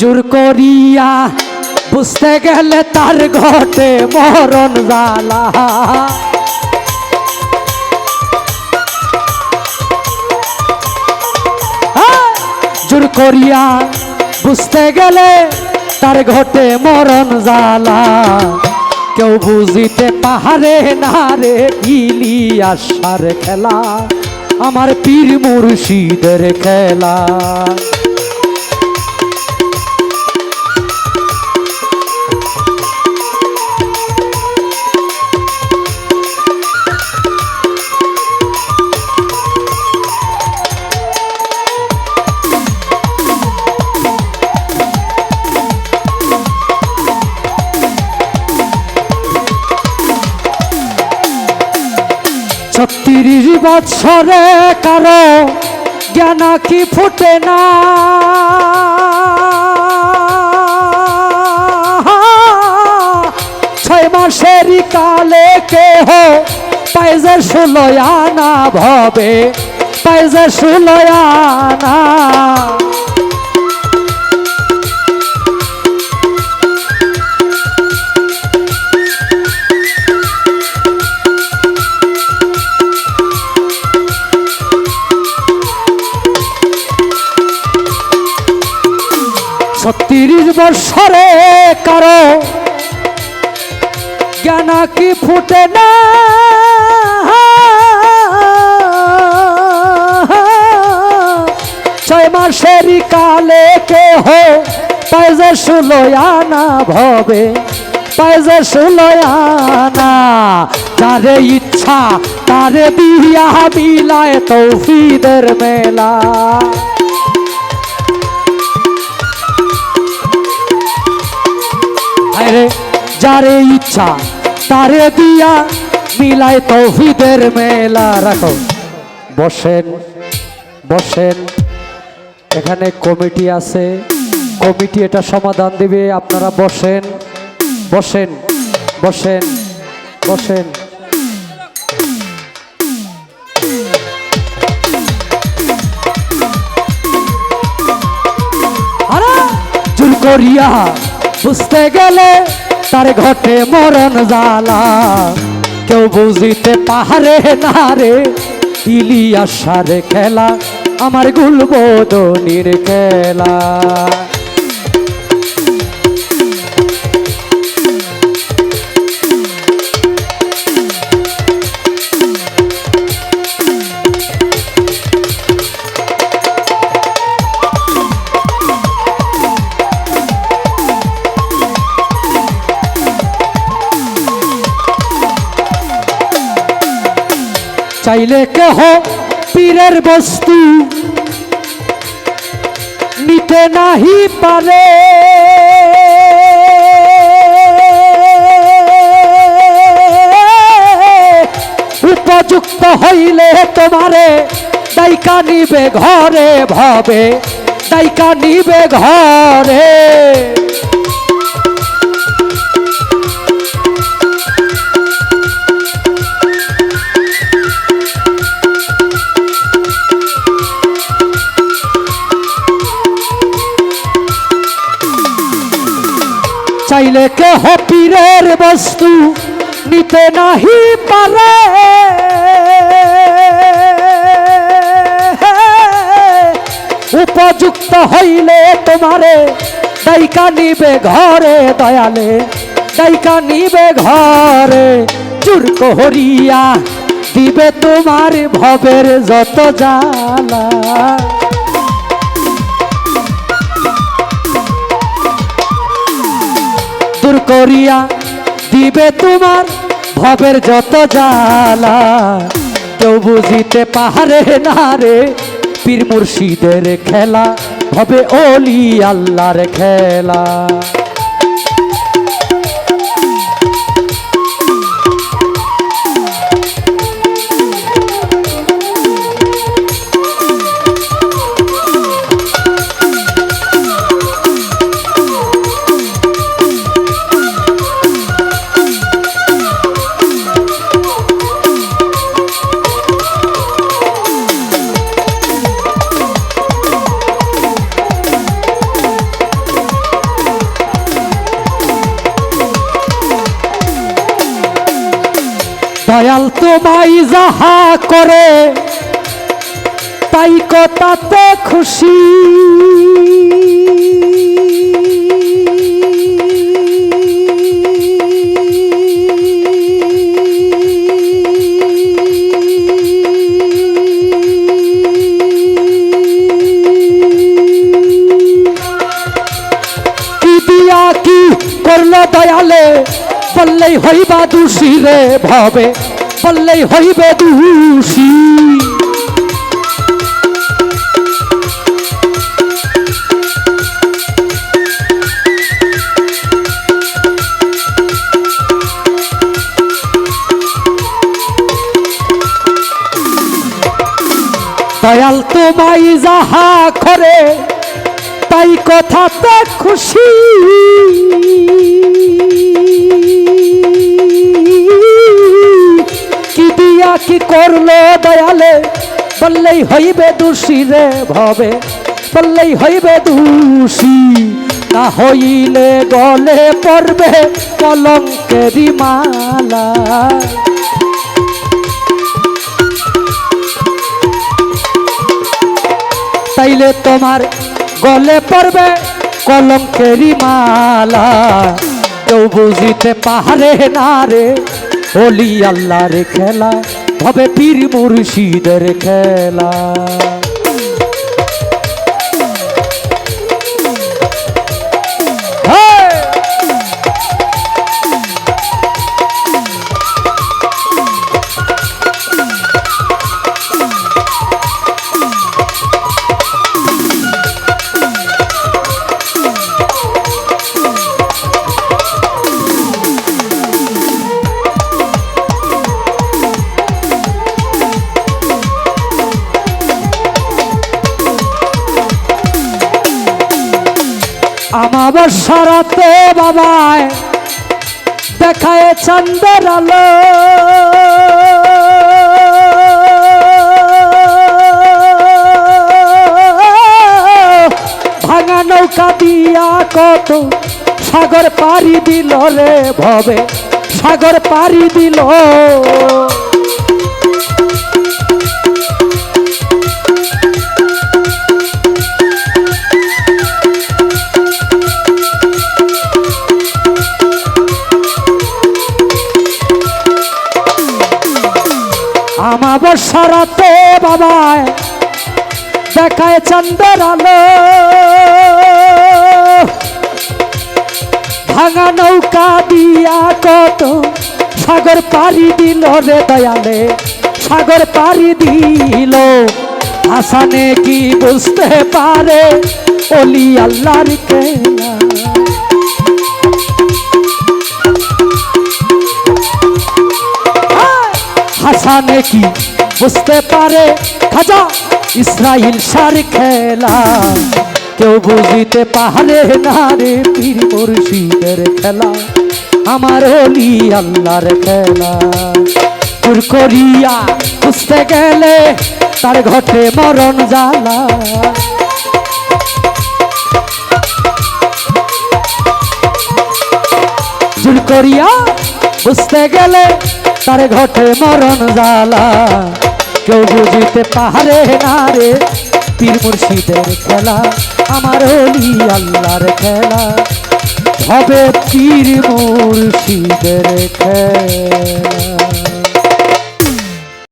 জোর করিয়া বুঝতে গেলে তার ঘটে মরণ জ্বালা। হ্যাঁ, জোর করিয়া বুঝতে গেলে তার ঘটে মরণ জ্বালা। কেউ বুঝিতে পাহাড়ে না রে ইলিয়াসার খেলা আমার পীর মুর্শিদের খেলা। ছত্রিশ বৎসরে কারও জ্ঞান কি ফুটে না? ছয় মাসেরই কালে কেহ পাইজে ষোলয়ানা ভবে পাইজে ষোলয়ানা ছত্রিশ বৎসরে কারও জ্ঞান কি ফুটে না? ছয় মাসেরই কালে কেহ পাইজে সুলয়ানা ভবে পাইজে সুলয়ানা যারে ইচ্ছা, তারে বিয়া বিলায় তৌফিদের মেলা। যারে ইচ্ছা, তারে দিয়া মিলায় তৌহিদের মেলা রাখো। বসেন বসেন। এখানে কমিটি আছে। কমিটি এটা সমাধান দিবে, আপনারা বসেন। বসেন বসেন বসেন। আরে করিয়া, বুঝতে গেলে তার ঘটে মরণ জ্বালা। কেউ বুঝিতে পাহাড়ে না রে ইলিয়াসার খেলা আমার গুলবোদনির খেলা। চাইলে কেহ পীরের বস্তু নিতে নাহি পারে। উপযুক্ত হইলে তোমারে, দায়িকা নিবে ঘরে ভাবে, দায়িকা নিবে ঘরে। চাইলে কেহ পীরের বস্তু নিতে নাহি পারে। উপযুক্ত হইলে তোমারে দায়িকা নিবে ঘরে দয়ালে দায়িকা নিবে ঘরে চুর কহরিয়া। দিবে তোমার ভবের যত জ্বালা। দূর করিয়া দিবে তোমার ভবের যত জ্বালা। কেউ বুঝিতে পাহাড়ে না রে, পীর মুর্শিদের খেলা, ভবে অলি আল্লাহর খেলা। দয়াল তোমায় যাহা করে তাই কথাতে খুশি। করল দয়ালে? বললেই হইবা দোষী রে ভাবে। বললেই হইবে দোষী। দয়াল তোমায় যাহা করে তাই কথাতে খুশি। কি করল দয়ালে, বললেই হইবে দোষী রে ভবে, বললেই হইবে দোষী, না হইলে গলে পড়বে কলঙ্কেরি মালা। তাইলে তোমার গলে পড়বে কলঙ্কেরি মালা। কেউ বুঝিতে পাহাড়ে না রে হলি আল্লাহর খেলা। হবে পীর মুর্শিদের খেলা। আমার সারাতে বাবায়, দেখায় চন্দ্র আলো। ভাঙা নৌকা দিয়া কত সাগর পাড়ি দিল রে ভবে, সাগর পাড়ি দিল। দেখায় চন্দ্র আলো। ভাঙা নৌকা দিয়া কত সাগর পাড়ি দিল রে দয়ালে, সাগর পাড়ি দিল। আসানে কি বুঝতে পারে অলি আল্লাহর কেলা? হাসানে কি বুঝতে পারে খাজা ইসরাইল সার খেলা। কেউ বুঝিতে পারে না রে পীর মুর্শিদের খেলা। আমার অলি আল্লাহর খেলা। চুর করিয়া বুঝতে গেলে তার ঘটে মরণ জ্বালা। চুর করিয়া বুঝতে গেলে তার ঘটে মরণ জালা কেউ বুঝিতে পারে না রে পীর মুর্শিদের খেলা। আমার হলি আল্লাহর খেলা। হবে পীর মুর্শিদের খেলা।